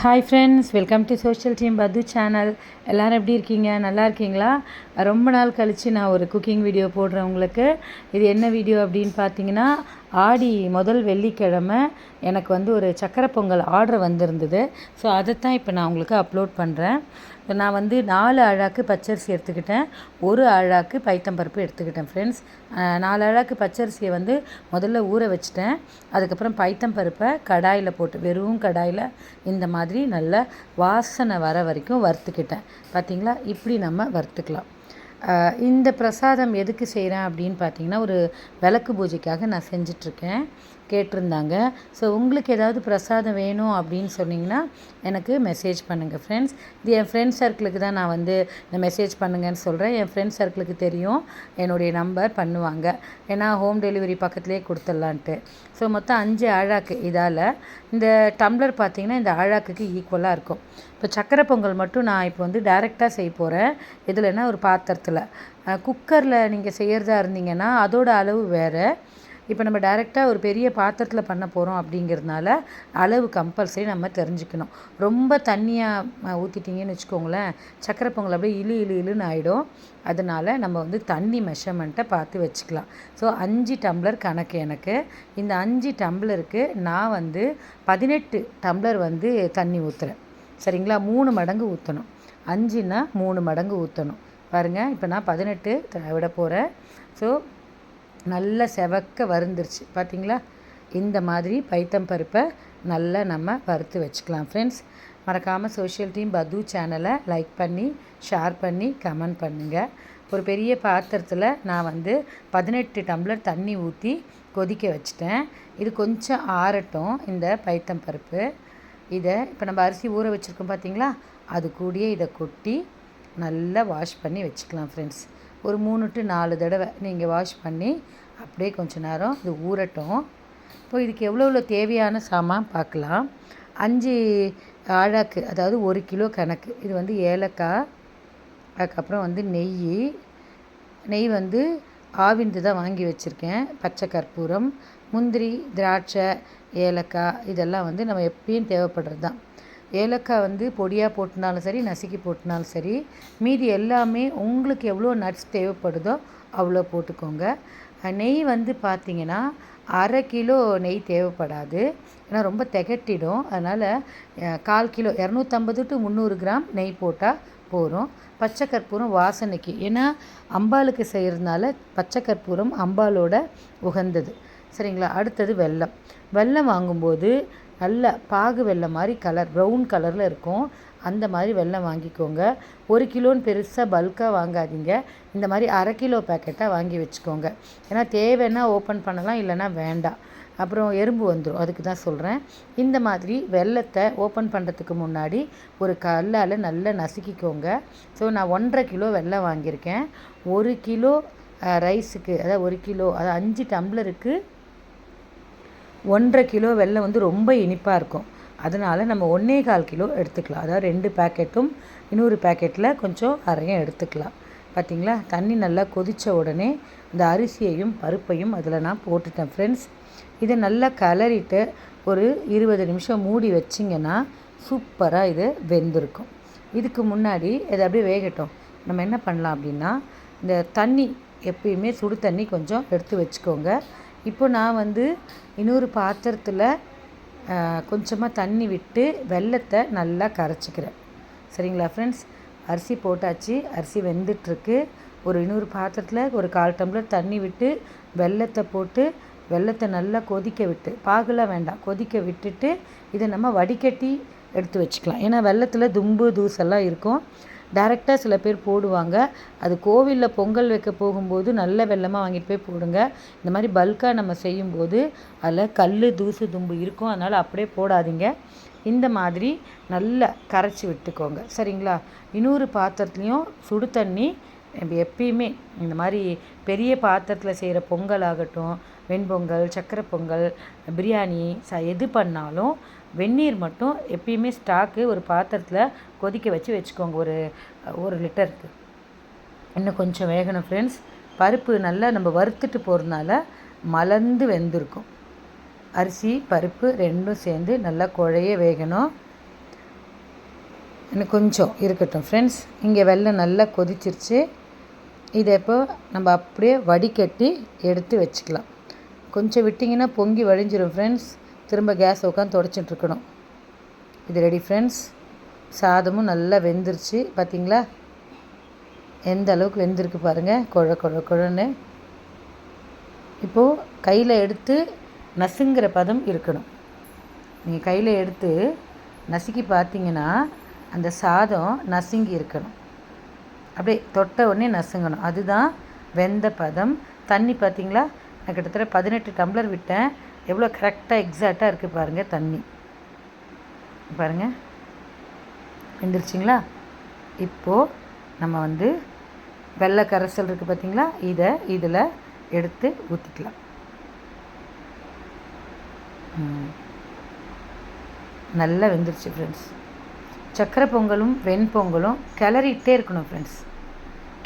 Hi friends welcome to social team பது channel எல்லோரும் எப்படி இருக்கீங்க? நல்லா இருக்கீங்களா? ரொம்ப நாள் கழித்து நான் ஒரு குக்கிங் வீடியோ போடுறேன் உங்களுக்கு. இது என்ன வீடியோ அப்படின்னு பார்த்தீங்கன்னா ஆடி முதல் வெள்ளிக்கிழமை எனக்கு வந்து ஒரு சக்கரை பொங்கல் ஆர்டர் வந்திருந்தது. ஸோ அதைத்தான் இப்போ நான் உங்களுக்கு அப்லோட் பண்ணுறேன் நான் வந்து நாலு அழாக்கு பச்சரிசி எடுத்துக்கிட்டேன். ஒரு அழாக்கு பைத்தம்பருப்பு எடுத்துக்கிட்டேன் ஃப்ரெண்ட்ஸ் நாலு அழாக்கு பச்சரிசியை வந்து முதல்ல ஊற வச்சுட்டேன். அதுக்கப்புறம் பைத்தம்பருப்பை கடாயில் போட்டு வெறும் கடாயில் இந்த மாதிரி நல்லா வாசனை வர வரைக்கும் வறுத்துக்கிட்டேன். பார்த்திங்களா இப்படி நம்ம வறுத்துக்கலாம். இந்த பிரசாதம் எதுக்கு செய்கிறேன் அப்படின்னு பார்த்தீங்கன்னா ஒரு விளக்கு பூஜைக்காக நான் செஞ்சிட்ருக்கேன். கேட்டிருந்தாங்க. ஸோ உங்களுக்கு ஏதாவது பிரசாதம் வேணும் அப்படின்னு சொன்னிங்கன்னா எனக்கு மெசேஜ் பண்ணுங்கள் ஃப்ரெண்ட்ஸ் இது என் ஃப்ரெண்ட்ஸ் சர்க்கிளுக்கு தான் நான் வந்து இந்த மெசேஜ் பண்ணுங்கன்னு சொல்கிறேன் என் ஃப்ரெண்ட்ஸ் சர்க்கிளுக்கு தெரியும். என்னுடைய நம்பர் பண்ணுவாங்க. ஏன்னா ஹோம் டெலிவரி பக்கத்துலேயே கொடுத்துட்லான்ட்டு. ஸோ மொத்தம் அஞ்சு ஆழாக்கு இதால் இந்த டம்ளர் பார்த்திங்கன்னா இந்த ஆழாக்குக்கு ஈக்குவலாக இருக்கும். இப்போ சக்கரை பொங்கல் மட்டும் நான் இப்போ வந்து டைரெக்டாக செய்ய போகிறேன் எதுலன்னா ஒரு பாத்திரத்தில். குக்கரில் நீங்கள் செய்கிறதா இருந்தீங்கன்னா அதோட அளவு வேறு. இப்போ நம்ம டைரெக்டாக ஒரு பெரிய பாத்திரத்தில் பண்ண போகிறோம் அப்படிங்கிறதுனால அளவு கம்பல்சரி நம்ம தெரிஞ்சுக்கணும். ரொம்ப தண்ணியாக ஊற்றிட்டிங்கன்னு வச்சுக்கோங்களேன் சக்கரை பொங்கல் அப்படியே இழு இழு இழுன்னு ஆகிடும் அதனால் நம்ம வந்து தண்ணி மெஷர்மெண்ட்டை பார்த்து வச்சுக்கலாம். ஸோ அஞ்சு டம்ளர் கணக்கு எனக்கு. இந்த அஞ்சு டம்ளருக்கு நான் வந்து பதினெட்டு டம்ளர் வந்து தண்ணி ஊற்றுறேன் சரிங்களா? மூணு மடங்கு ஊற்றணும் அஞ்சுன்னா மூணு மடங்கு ஊற்றணும் பாருங்கள் இப்போ நான் பதினெட்டு விட போகிறேன் ஸோ நல்லா செவக்க வருந்துருச்சு பார்த்தீங்களா இந்த மாதிரி பைத்தம் பருப்பை நல்லா நம்ம வறுத்து வச்சுக்கலாம் ஃப்ரெண்ட்ஸ் மறக்காமல் சோஷியல் டீம் பது சேனலை லைக் பண்ணி ஷேர் பண்ணி கமெண்ட் பண்ணுங்கள் ஒரு பெரிய பாத்திரத்தில் நான் வந்து பதினெட்டு டம்ளர் தண்ணி ஊற்றி கொதிக்க வச்சுட்டேன். இது கொஞ்சம் ஆறட்டும் இந்த பைத்தம் பருப்பு. இதை இப்போ நம்ம அரிசி ஊற வச்சுருக்கோம் பார்த்தீங்களா அது கூடயே இதை கொட்டி நல்லா வாஷ் பண்ணி வச்சுக்கலாம் ஃப்ரெண்ட்ஸ் ஒரு மூணு டு நாலு தடவை நீங்கள் வாஷ் பண்ணி அப்படியே கொஞ்சம் நேரம் இது ஊறட்டும். இப்போ இதுக்கு எவ்வளோ எவ்வளோ தேவையான சாமான் பார்க்கலாம். அஞ்சு ஆழாக்கு அதாவது ஒரு கிலோ கணக்கு. இது வந்து ஏலக்காய் அதுக்கப்புறம் வந்து நெய். நெய் வந்து ஆவிந்து தான் வாங்கி வச்சுருக்கேன். பச்சை கற்பூரம் முந்திரி திராட்சை ஏலக்காய் இதெல்லாம் வந்து நம்ம எப்பயும் தேவைப்படுறது தான். ஏலக்காய் வந்து பொடியாக போட்டினாலும் சரி நசுக்கி போட்டினாலும் சரி மீதி எல்லாமே உங்களுக்கு எவ்வளோ நட்ஸ் தேவைப்படுதோ அவ்வளோ போட்டுக்கோங்க. நெய் வந்து பார்த்திங்கன்னா அரை கிலோ நெய் தேவைப்படாது. ஏன்னா ரொம்ப திகட்டிடும். அதனால் கால் கிலோ இரநூத்தம்பது டு முந்நூறு கிராம் நெய் போட்டால் போகிறோம் பச்சை கற்பூரம் வாசனைக்கு ஏன்னா அம்பாளுக்கு செய்கிறதுனால பச்சை கற்பூரம் அம்பாலோட உகந்தது. சரிங்களா? அடுத்தது வெல்லம். வெல்லம் வாங்கும்போது நல்ல பாகு வெள்ளம் மாதிரி கலர் ப்ரௌன் கலரில் இருக்கும். அந்த மாதிரி வெள்ளம் வாங்கிக்கோங்க. ஒரு கிலோன்னு பெருசாக பல்காக வாங்காதீங்க. இந்த மாதிரி அரை கிலோ பேக்கெட்டாக வாங்கி வச்சுக்கோங்க. ஏன்னா தேவைன்னா ஓப்பன் பண்ணலாம் இல்லைன்னா வேண்டாம். அப்புறம் எறும்பு வந்துடும் அதுக்கு தான் சொல்கிறேன் இந்த மாதிரி வெள்ளத்தை ஓப்பன் பண்ணுறதுக்கு முன்னாடி ஒரு கல்லால் நல்லா நசுக்கிக்கோங்க. ஸோ நான் ஒன்றரை கிலோ வெள்ளம் வாங்கியிருக்கேன். ஒரு கிலோ ரைஸுக்கு அதாவது ஒரு கிலோ அதாவது அஞ்சு டம்ளருக்கு ஒன்றரை கிலோ வெல்லம் வந்து ரொம்ப இனிப்பாக இருக்கும். அதனால் நம்ம ஒன்றே கால் கிலோ எடுத்துக்கலாம். அதாவது ரெண்டு பேக்கெட்டும் இன்னொரு பேக்கெட்டில் கொஞ்சம் அரையும் எடுத்துக்கலாம். பார்த்திங்களா தண்ணி நல்லா கொதித்த உடனே இந்த அரிசியையும் பருப்பையும் அதில் நான் போட்டுட்டேன் ஃப்ரெண்ட்ஸ் இதை நல்லா கலரிட்டு ஒரு இருபது நிமிஷம் மூடி வச்சிங்கன்னா சூப்பராக இது வெந்திருக்கும். இதுக்கு முன்னாடி இதை அப்படியே வேகட்டும். நம்ம என்ன பண்ணலாம் அப்படின்னா இந்த தண்ணி எப்பயுமே சுடு தண்ணி கொஞ்சம் எடுத்து வச்சுக்கோங்க. இப்போ நான் வந்து இன்னொரு பாத்திரத்தில் கொஞ்சமாக தண்ணி விட்டு வெள்ளத்தை நல்லா கரைச்சிக்கிறேன். சரிங்களா ஃப்ரெண்ட்ஸ் அரிசி போட்டாச்சு அரிசி வெந்துட்டுருக்கு. ஒரு இன்னொரு பாத்திரத்தில் ஒரு கால் டம்ளர் தண்ணி விட்டு வெள்ளத்தை போட்டு வெள்ளத்தை நல்லா கொதிக்க விட்டு பாகுலாம் வேண்டாம் கொதிக்க விட்டுட்டு இதை நம்ம வடிகட்டி எடுத்து வச்சுக்கலாம். ஏன்னா வெள்ளத்தில் தும்பு தூசெல்லாம் இருக்கும். டேரெக்டாக சில பேர் போடுவாங்க. அது கோவிலில் பொங்கல் வைக்க போகும்போது நல்ல வெள்ளமாக வாங்கிட்டு போய் போடுங்க. இந்த மாதிரி பல்காக நம்ம செய்யும்போது அதில் கல் தூசு தும்பு இருக்கும். அதனால் அப்படியே போடாதீங்க. இந்த மாதிரி நல்லா கரைச்சி விட்டுக்கோங்க. சரிங்களா? இன்னொரு பாத்திரத்துலேயும் சுடு தண்ணி எப்பயுமே இந்த மாதிரி பெரிய பாத்திரத்தில் செய்கிற பொங்கல் ஆகட்டும் வெண்பொங்கல் சக்கரை பொங்கல் பிரியாணி ச எது பண்ணாலும் வெந்நீர் மட்டும் எப்பயுமே ஸ்டாக்கு ஒரு பாத்திரத்தில் கொதிக்க வச்சு வச்சுக்கோங்க. ஒரு ஒரு லிட்டருக்கு. இன்னும் கொஞ்சம் வேகணும் ஃப்ரெண்ட்ஸ். பருப்பு நல்லா நம்ம வறுத்துட்டு போகிறதுனால மலர்ந்து வெந்திருக்கும். அரிசி பருப்பு ரெண்டும் சேர்ந்து நல்லா குழைய வேகணும். இன்னும் கொஞ்சம் இருக்கட்டும் ஃப்ரெண்ட்ஸ். இங்கே வெள்ளம் நல்லா கொதிச்சிருச்சு. இதை இப்போ நம்ம அப்படியே வடிகட்டி எடுத்து வச்சுக்கலாம். கொஞ்சம் விட்டிங்கன்னா பொங்கி வழிஞ்சிரும் ஃப்ரெண்ட்ஸ் திரும்ப கேஸ் உட்காந்து தொடச்சிட்டு இருக்கணும். இது ரெடி ஃப்ரெண்ட்ஸ் சாதமும் நல்லா வெந்துருச்சு. பார்த்தீங்களா எந்த அளவுக்கு வெந்திருக்கு பாருங்கள் குழ குழ குழன்னு. இப்போது கையில் எடுத்து நசுங்கிற பதம் இருக்கணும். நீங்கள் கையில் எடுத்து நசுக்கி பார்த்தீங்கன்னா அந்த சாதம் நசுங்கி இருக்கணும். அப்படியே தொட்ட உடனே நசுங்கணும். அதுதான் வெந்த பதம். தண்ணி பார்த்தீங்களா நான் கிட்டத்தட்ட பதினெட்டு டம்ளர் விட்டேன். எவ்வளோ கரெக்டாக எக்ஸாக்டாக இருக்குது பாருங்கள் தண்ணி. பாருங்கள் வெந்துருச்சிங்களா? இப்போது நம்ம வந்து வெள்ளை கரைசல் இருக்குது பார்த்தீங்களா இதை இதில் எடுத்து ஊற்றிக்கலாம் நல்லா வெந்துருச்சு ஃப்ரெண்ட்ஸ் சக்கரை பொங்கலும் வெண்பொங்கலும் கிளறிட்டே இருக்கணும் ஃப்ரெண்ட்ஸ்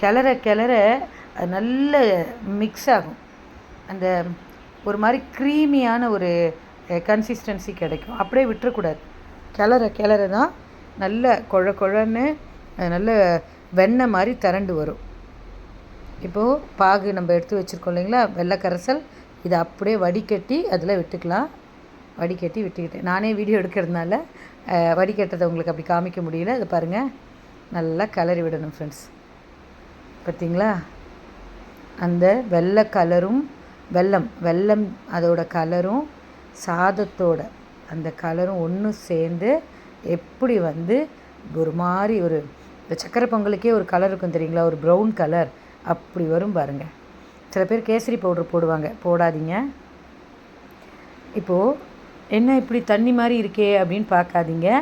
கிளற கிளற அது நல்ல மிக்ஸ் ஆகும். அந்த ஒரு மாதிரி க்ரீமியான ஒரு கன்சிஸ்டன்சி கிடைக்கும். அப்படியே விட்டுறக்கூடாது. கிளற கிளற தான் நல்ல குழ குழன்னு நல்ல வெண்ணெய் மாதிரி திரண்டு வரும். இப்போது பாகு நம்ம எடுத்து வச்சுருக்கோம் இல்லைங்களா? வெள்ளைக்கரசல். இதை அப்படியே வடிகட்டி அதில் விட்டுக்கலாம். வடிகட்டி விட்டுக்கிட்டேன் நானே வீடியோ எடுக்கிறதுனால வடிகட்டதை உங்களுக்கு அப்படி காமிக்க முடியல. அதை பாருங்கள் நல்லா கலரி விடணும் ஃப்ரெண்ட்ஸ் பார்த்தீங்களா? அந்த வெள்ளை கலரும் வெல்லம் வெல்லம் அதோட கலரும் சாதத்தோட அந்த கலரும் ஒன்று சேர்ந்து எப்படி வந்து ஒரு மாதிரி ஒரு இந்த சக்கரை பொங்கலுக்கே ஒரு கலர் இருக்கும் தெரியுங்களா? ஒரு ப்ரௌன் கலர் அப்படி வரும் பாருங்கள் சில பேர் கேசரி பவுடர் போடுவாங்க. போடாதீங்க. இப்போது என்ன இப்படி தண்ணி மாதிரி இருக்கே அப்படின்னு பார்க்காதீங்க.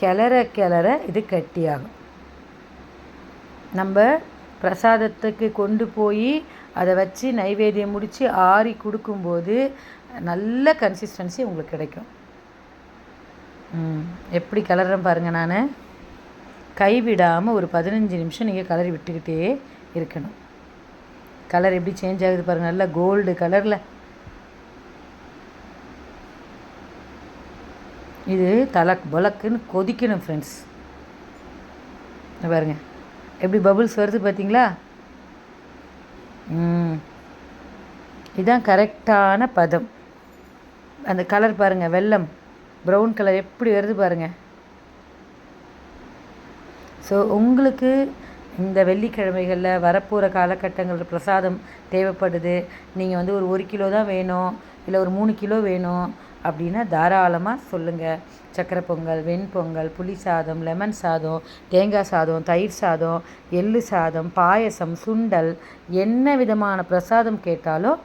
கிளற கிளற இது கட்டியாகும். நம்ம பிரசாதத்துக்கு கொண்டு போய் அதை வச்சு நைவேத்தியம் முடித்து ஆறி கொடுக்கும்போது நல்ல கன்சிஸ்டன்சி உங்களுக்கு கிடைக்கும். எப்படி கலர்றேன் பாருங்கள் நான். கைவிடாமல் ஒரு பதினஞ்சு நிமிஷம் நீங்கள் கலர் விட்டுக்கிட்டே இருக்கணும். கலர் எப்படி சேஞ்ச் ஆகுது பாருங்கள் நல்லா கோல்டு கலரில் இது தலக் பலக்குன்னு கொதிக்கணும் ஃப்ரெண்ட்ஸ் பாருங்கள் எப்படி பபுள்ஸ் வருது பார்த்தீங்களா? இதுதான் கரெக்டான பதம். அந்த கலர் பாருங்கள் வெள்ளம். ப்ரௌன் கலர் எப்படி வருது பாருங்கள் ஸோ உங்களுக்கு இந்த வெள்ளிக்கிழமைகளில் வரப்போகிற காலகட்டங்களில் பிரசாதம் தேவைப்படுது. நீங்கள் வந்து ஒரு ஒரு கிலோ தான் வேணும் இல்லை ஒரு மூணு கிலோ வேணும். அப்படின்னா தாராளமாக சொல்லுங்கள் சக்கரை பொங்கல் வெண்பொங்கல் புளி சாதம் லெமன் சாதம் தேங்காய் சாதம் தயிர் சாதம் எள்ளு சாதம் பாயசம் சுண்டல் என்ன விதமான பிரசாதம் கேட்டாலும்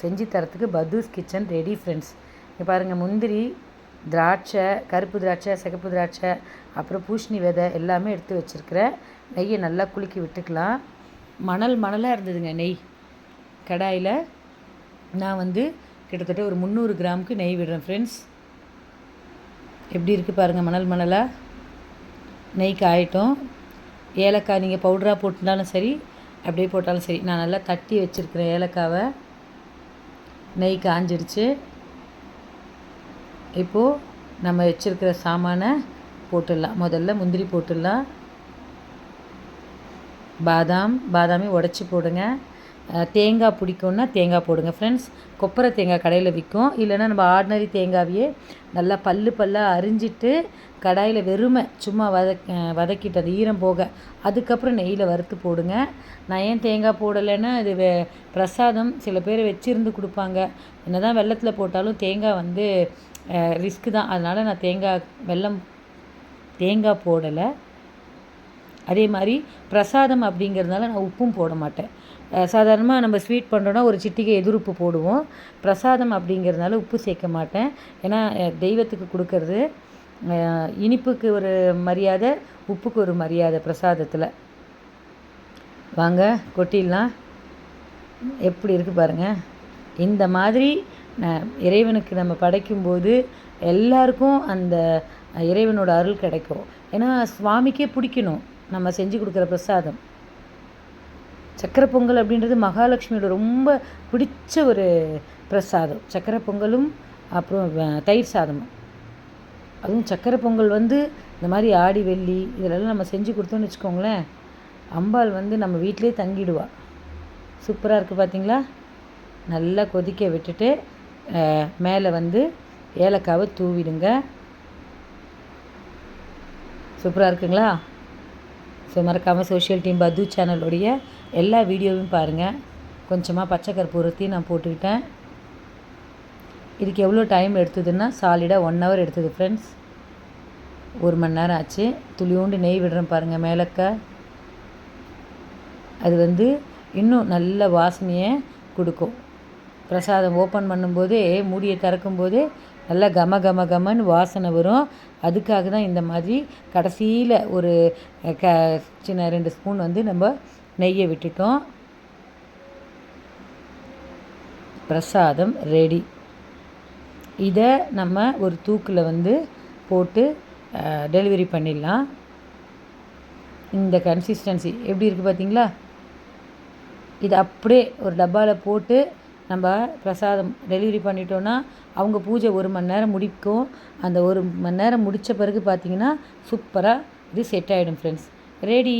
செஞ்சு தரத்துக்கு பதூஸ் கிச்சன் ரெடி ஃப்ரெண்ட்ஸ் இங்கே பாருங்கள் முந்திரி திராட்சை கருப்பு திராட்சை சிகப்பு திராட்சை அப்புறம் பூஷணி விதை எல்லாமே எடுத்து வச்சுருக்கிறேன் நெய்யை நல்லா குலுக்கி விட்டுக்கலாம். மணல் மணலாக இருந்ததுங்க நெய். கடாயில் நான் வந்து கிட்டத்தட்ட ஒரு முந்நூறு கிராமுக்கு நெய் விடுறேன் ஃப்ரெண்ட்ஸ் எப்படி இருக்குது பாருங்கள் மணல் மணலாக நெய் காயட்டும் ஏலக்காய் நீங்கள் பவுடராக போட்டுனாலும் சரி அப்படியே போட்டாலும் சரி நான் நல்லா தட்டி வச்சுருக்கிறேன் ஏலக்காவை. நெய் காஞ்சிருச்சு இப்போது நம்ம வச்சுருக்கிற சாமானை போட்டுடலாம். முதல்ல முந்திரி போட்டுடலாம். பாதாம் பாதாமே உடச்சி போடுங்க. தேங்காய் பிடிக்கும்னா தேங்காய் போடுங்க. ஃப்ரெண்ட்ஸ் கொப்பரை தேங்காய் கடையில் விற்கும் இல்லைன்னா நம்ம ஆர்டினரி தேங்காவையே நல்லா பல்லு பல்லாக அரிஞ்சிட்டு கடாயில் வெறுமை சும்மா வதக் வதக்கிட்டு அது ஈரம் போக அதுக்கப்புறம் நெய்யில் வறுத்து போடுங்க. நான் ஏன் தேங்காய் போடலைன்னா இது வே பிரசாதம் சில பேர் வச்சிருந்து கொடுப்பாங்க. என்ன தான் வெள்ளத்தில் போட்டாலும் தேங்காய் வந்து ரிஸ்க்கு தான். அதனால் நான் தேங்காய் வெல்லம் தேங்காய் போடலை. அதே மாதிரி பிரசாதம் அப்படிங்கிறதுனால நான் உப்பும் போட மாட்டேன். சாதாரணமாக நம்ம ஸ்வீட் பண்ணுறோன்னா ஒரு சிட்டிகை எதிர்ப்பு போடுவோம். பிரசாதம் அப்படிங்கிறதுனால உப்பு சேர்க்க மாட்டேன். ஏன்னா தெய்வத்துக்கு கொடுக்கறது இனிப்புக்கு ஒரு மரியாதை உப்புக்கு ஒரு மரியாதை பிரசாதத்தில். வாங்க கொட்டிடலாம். எப்படி இருக்குது பாருங்கள் இந்த மாதிரி இறைவனுக்கு நம்ம படைக்கும்போது எல்லாருக்கும் அந்த இறைவனோட அருள் கிடைக்கும். ஏன்னா சுவாமிக்கே பிடிக்கணும். நம்ம செஞ்சு கொடுக்குற பிரசாதம். சக்கரை பொங்கல் அப்படின்றது மகாலட்சுமியோட ரொம்ப பிடிச்ச ஒரு பிரசாதம். சக்கரை பொங்கலும் அப்புறம் தயிர் சாதமும். அதுவும் சக்கரை பொங்கல் வந்து இந்த மாதிரி ஆடி வெள்ளி இதிலெல்லாம் நம்ம செஞ்சு கொடுத்தோன்னு வச்சுக்கோங்களேன் அம்பாள் வந்து நம்ம வீட்டிலே தங்கிடுவா. சூப்பராக இருக்குது பார்த்தீங்களா நல்லா கொதிக்க விட்டுட்டு மேலே வந்து ஏலக்காவை தூவிடுங்க. சூப்பராக இருக்குங்களா? ஸோ மறக்காமல் சோஷியல் டீம் பது சேனலுடைய எல்லா வீடியோவையும் பாருங்கள் கொஞ்சமாக பச்சை கற்பூரத்தையும் நான் போட்டுக்கிட்டேன். இதுக்கு எவ்வளோ டைம் எடுத்ததுன்னா சாலிடாக ஒன் ஹவர் எடுத்தது ஃப்ரெண்ட்ஸ் ஒரு மணி நேரம் ஆச்சு. துளியோண்டு நெய் விடுறேன் பாருங்கள் மேலக்க. அது வந்து இன்னும் நல்ல வாசனையை கொடுக்கும். பிரசாதம் ஓப்பன் பண்ணும்போதே மூடியை திறக்கும்போதே நல்லா கம கம கமன்னு வாசனை வரும். அதுக்காக தான் இந்த மாதிரி கடைசியில் ஒரு க சின்ன ரெண்டு ஸ்பூன் வந்து நம்ம நெய்யை விட்டுட்டோம். பிரசாதம் ரெடி இதை நம்ம ஒரு தூக்கில் வந்து போட்டு டெலிவரி பண்ணிடலாம். இந்த கன்சிஸ்டன்சி எப்படி இருக்குது பார்த்தீங்களா இது அப்படியே ஒரு டப்பாவில் போட்டு நம்ம பிரசாதம் டெலிவரி பண்ணிட்டோன்னா அவங்க பூஜை ஒரு மணி நேரம் முடிக்கும். அந்த ஒரு மணி நேரம் முடித்த பிறகு பார்த்தீங்கன்னா சூப்பராக இது செட் ஆகிடும் ஃப்ரெண்ட்ஸ் ரெடி